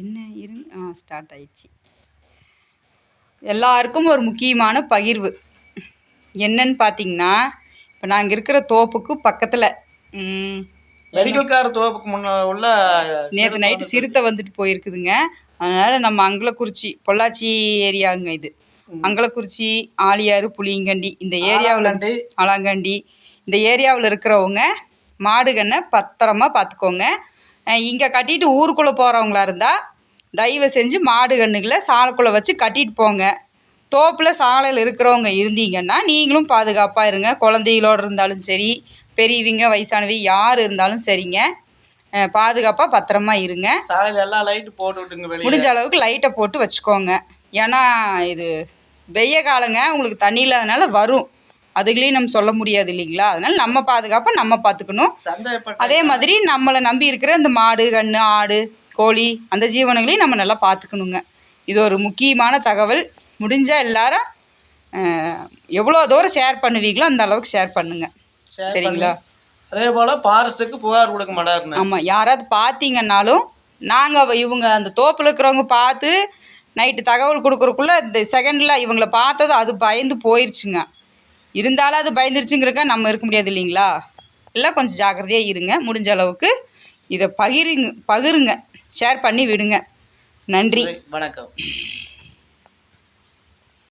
என்ன இருங்க ஆ ஸ்டார்ட் ஆயிடுச்சு. எல்லாருக்கும் ஒரு முக்கியமான பகிர்வு. என்னன்னு பார்த்தீங்கன்னா இப்போ நாங்கள் இருக்கிற தோப்புக்கு பக்கத்தில் மெடிக்கல் கார் தோப்புக்கு முன்ன உள்ள நேற்று நைட்டு சிறுத்தை வந்துட்டு போயிருக்குதுங்க. அதனால் நம்ம அங்கலக்குறிச்சி பொள்ளாச்சி ஏரியாங்க இது. அங்கலக்குறிச்சி ஆலியாறு புளியங்கண்டி இந்த ஏரியாவில். ஆலாங்கண்டி. இந்த ஏரியாவில் இருக்கிறவங்க மாடுகண்ணை பத்திரமா பார்த்துக்கோங்க இங்கே கட்டிட்டு ஊருக்குள்ளே போகிறவங்களா இருந்தால் தயவு செஞ்சு மாடு கன்றுகளை சாலைக்குள்ளே வச்சு கட்டிட்டு போங்க. தோப்பில் சாலையில் இருக்கிறவங்க இருந்தீங்கன்னா நீங்களும் பாதுகாப்பாக இருங்க. குழந்தைகளோடு இருந்தாலும் சரி பெரியவங்க வயசானவங்க யார் இருந்தாலும் சரிங்க. பாதுகாப்பாக பத்திரமா இருங்க. சாலையில எல்லா லைட்டு போட்டு விட்டுங்க முடிஞ்ச அளவுக்கு லைட்டை போட்டு வச்சுக்கோங்க. ஏன்னா இது வெய்ய காலங்க. உங்களுக்கு தண்ணி இல்லாதனால வரும். அதுகளையும் நம்ம சொல்ல முடியாது இல்லைங்களா? அதனால் நம்ம பாதுகாப்பை நம்ம பார்த்துக்கணும். அதே மாதிரி நம்மளை நம்பி இருக்கிற இந்த மாடு கன்று ஆடு கோழி அந்த ஜீவனங்களையும் நம்ம நல்லா பார்த்துக்கணுங்க. இது ஒரு முக்கியமான தகவல். முடிஞ்சால் எல்லாரும் எவ்வளோ தூரம் ஷேர் பண்ணுவீங்களோ அந்த அளவுக்கு ஷேர் பண்ணுங்க. சரிங்களா. அதே போல ஃபாரஸ்ட்டுக்கு புகார் கொடுக்க மாட்டாருன்னு ஆமாம் யாராவது பார்த்தீங்கன்னாலும் நாங்கள் இவங்க அந்த தோப்பில் இருக்கிறவங்க பார்த்து நைட்டு தகவல் கொடுக்குறக்குள்ள இந்த செகண்டில் இவங்கள பார்த்தது அது பயந்து போயிடுச்சுங்க இருந்தாலும் அது பயந்துருச்சுங்கிறக்க நம்ம இருக்க முடியாது இல்லைங்களா? எல்லாம் கொஞ்சம் ஜாக்கிரதையாக இருங்க முடிஞ்ச அளவுக்கு இதை பகிருங்க பகிருங்க ஷேர் பண்ணி விடுங்க. நன்றி. வணக்கம்.